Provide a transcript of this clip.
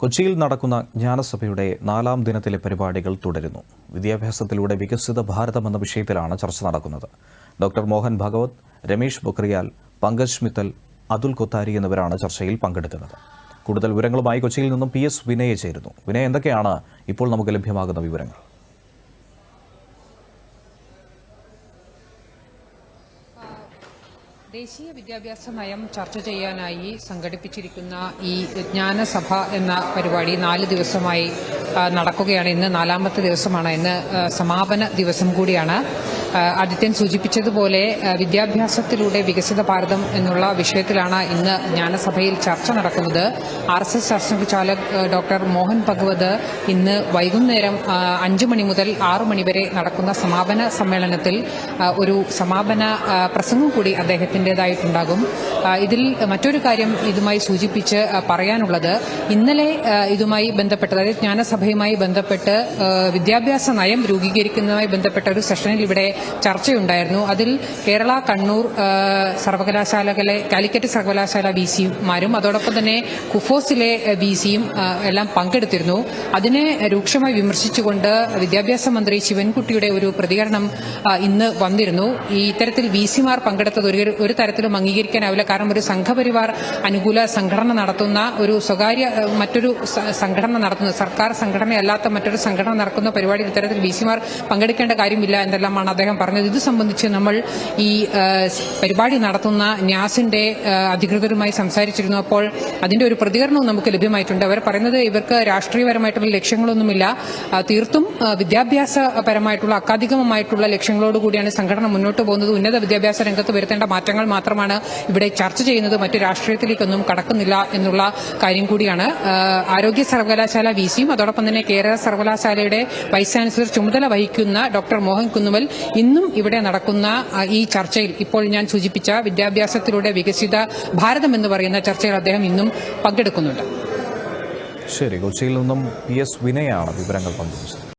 കൊച്ചിയിൽ നടക്കുന്ന ജ്ഞാനസഭയുടെ നാലാം ദിനത്തിലെ പരിപാടികൾ തുടരുന്നു. വിദ്യാഭ്യാസത്തിലൂടെ വികസിത ഭാരതം എന്ന വിഷയത്തിലാണ് ചർച്ച നടക്കുന്നത്. ഡോക്ടർ മോഹൻ ഭഗവത് രമേശ് പൊക്രിയാൽ പങ്കജ് മിത്തൽ അതുൽ കൊത്താരി എന്നിവരാണ് ചർച്ചയിൽ പങ്കെടുക്കുന്നത്. കൂടുതൽ വിവരങ്ങളുമായി കൊച്ചിയിൽ നിന്നും പി എസ് വിനയ ചേരുന്നു. വിനയ എന്തൊക്കെയാണ് ഇപ്പോൾ നമുക്ക് ലഭ്യമാകുന്ന വിവരങ്ങൾ? ദേശീയ വിദ്യാഭ്യാസ നയം ചർച്ച ചെയ്യാനായി സംഘടിപ്പിച്ചിരിക്കുന്ന ഈ ജ്ഞാനസഭ എന്ന പരിപാടി നാല് ദിവസമായി നടക്കുകയാണ്. ഇന്ന് നാലാമത്തെ ദിവസമാണ്. ഇന്ന് സമാപന ദിവസം കൂടിയാണ്. ആദിത്യൻ സൂചിപ്പിച്ചതുപോലെ വിദ്യാഭ്യാസത്തിലൂടെ വികസിത ഭാരതം എന്നുള്ള വിഷയത്തിലാണ് ഇന്ന് ജ്ഞാനസഭയിൽ ചർച്ച നടക്കുന്നത്. ആർ എസ് എസ് ശാസ്ത്രചാലക് ഡോക്ടർ മോഹൻ ഭഗവത് ഇന്ന് വൈകുന്നേരം അഞ്ചു മണി മുതൽ ആറു മണിവരെ നടക്കുന്ന സമാപന സമ്മേളനത്തിൽ ഒരു സമാപന പ്രസംഗം കൂടി അദ്ദേഹത്തിന്റെതായിട്ടുണ്ടാകും. ഇതിൽ മറ്റൊരു കാര്യം ഇതുമായി സൂചിപ്പിച്ച് പറയാനുള്ളത്. ഇന്നലെ ഇതുമായി ബന്ധപ്പെട്ട് അതായത് ജ്ഞാനസഭയുമായി ബന്ധപ്പെട്ട് വിദ്യാഭ്യാസ നയം രൂപീകരിക്കുന്നതുമായി ബന്ധപ്പെട്ട ഒരു സെഷനിൽ ഇവിടെ ചർച്ചയുണ്ടായിരുന്നു. അതിൽ കേരള കണ്ണൂർ സർവകലാശാലകളെ കാലിക്കറ്റ് സർവകലാശാല വി സിമാരും അതോടൊപ്പം തന്നെ കുഫോസിലെ വി സിയും എല്ലാം പങ്കെടുത്തിരുന്നു. അതിനെ രൂക്ഷമായി വിമർശിച്ചുകൊണ്ട് വിദ്യാഭ്യാസ മന്ത്രി ശിവൻകുട്ടിയുടെ ഒരു പ്രതികരണം ഇന്ന് വന്നിരുന്നു. ഈ ഇത്തരത്തിൽ വി സിമാർ പങ്കെടുത്തത് ഒരു തരത്തിലും അംഗീകരിക്കാനാവില്ല. കാരണം ഒരു സംഘപരിവാർ അനുകൂല സംഘടന നടത്തുന്ന ഒരു സ്വകാര്യ മറ്റൊരു സംഘടന നടത്തുന്ന സർക്കാർ സംഘടനയല്ലാത്ത മറ്റൊരു സംഘടന നടക്കുന്ന പരിപാടിയിൽ ഇത്തരത്തിൽ വി സിമാർ പങ്കെടുക്കേണ്ട കാര്യമില്ല എന്നെല്ലാമാണ് അദ്ദേഹം പറഞ്ഞത് ഇത് സംബന്ധിച്ച് നമ്മൾ ഈ പരിപാടി നടത്തുന്ന ന്യാസിന്റെ അധികൃതരുമായി സംസാരിച്ചിരുന്നു. അപ്പോൾ അതിന്റെ ഒരു പ്രതികരണവും നമുക്ക് ലഭ്യമായിട്ടുണ്ട്. അവർ പറയുന്നത് ഇവർക്ക് രാഷ്ട്രീയപരമായിട്ടുള്ള ലക്ഷ്യങ്ങളൊന്നുമില്ല. തീർത്തും വിദ്യാഭ്യാസപരമായിട്ടുള്ള അക്കാദമികമായിട്ടുള്ള ലക്ഷ്യങ്ങളോടുകൂടിയാണ് സംഘടന മുന്നോട്ട് പോകുന്നത്. ഉന്നത വിദ്യാഭ്യാസ രംഗത്ത് വരുത്തേണ്ട മാറ്റങ്ങൾ മാത്രമാണ് ഇവിടെ ചർച്ച ചെയ്യുന്നത്. മറ്റു രാഷ്ട്രീയത്തിലേക്കൊന്നും കടക്കുന്നില്ല എന്നുള്ള കാര്യം കൂടിയാണ്. ആരോഗ്യ സർവകലാശാല വി സിയും അതോടൊപ്പം തന്നെ കേരള സർവകലാശാലയുടെ വൈസ് ചാൻസലർ ചുമതല വഹിക്കുന്ന ഡോക്ടർ മോഹൻ കുന്നുമൽ ഇന്നും ഇവിടെ നടക്കുന്ന ഈ ചർച്ചയിൽ ഇപ്പോൾ ഞാൻ സൂചിപ്പിച്ച വിദ്യാഭ്യാസത്തിലൂടെ വികസിത ഭാരതം എന്ന് പറയുന്ന ചർച്ചയിൽ അദ്ദേഹം ഇന്നും പങ്കെടുക്കുന്നുണ്ട്. ശരി കൊച്ചിയിൽ നിന്നും പി എസ് വിനയാണ് വിവരങ്ങൾ പങ്കുവച്ചത്